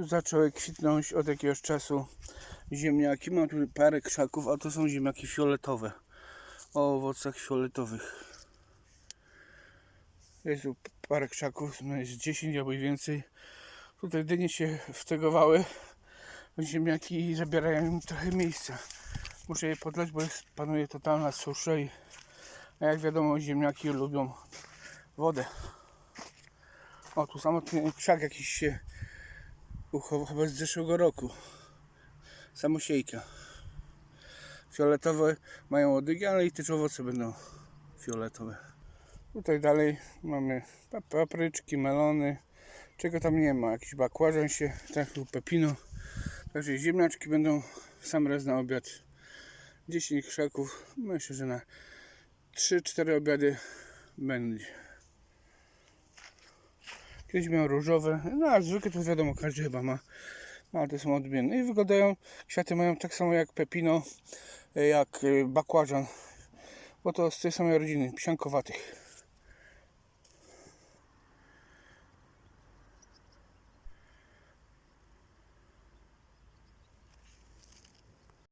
Zaczęły kwitnąć od jakiegoś czasu ziemniaki. Mam tu parę krzaków, a to są ziemniaki fioletowe. O owocach fioletowych. Jest tu parę krzaków, no jest 10 albo i więcej. Tutaj dynie się wtegowały ziemniaki i zabierają im trochę miejsca. Muszę je podlać, bo jest, panuje totalna susza i a jak wiadomo ziemniaki lubią wodę. O, tu samotny krzak jakiś się uchował chyba z zeszłego roku. Samosiejka. Fioletowe mają łodygi, ale i też owoce będą fioletowe. Tutaj dalej mamy pa- papryczki, melony. Czego tam nie ma? Jakiś bakłażan się, lub pepino. Także ziemniaczki będą sam raz na obiad. 10 krzaków. Myślę, że na 3-4 obiady będzie. Kiedyś miał różowe, no a zwykle to wiadomo, każdy chyba ma. No ale te są odmienne i wyglądają, kwiaty mają tak samo jak pepino, jak y, bakłażan, bo to z tej samej rodziny, psiankowatych.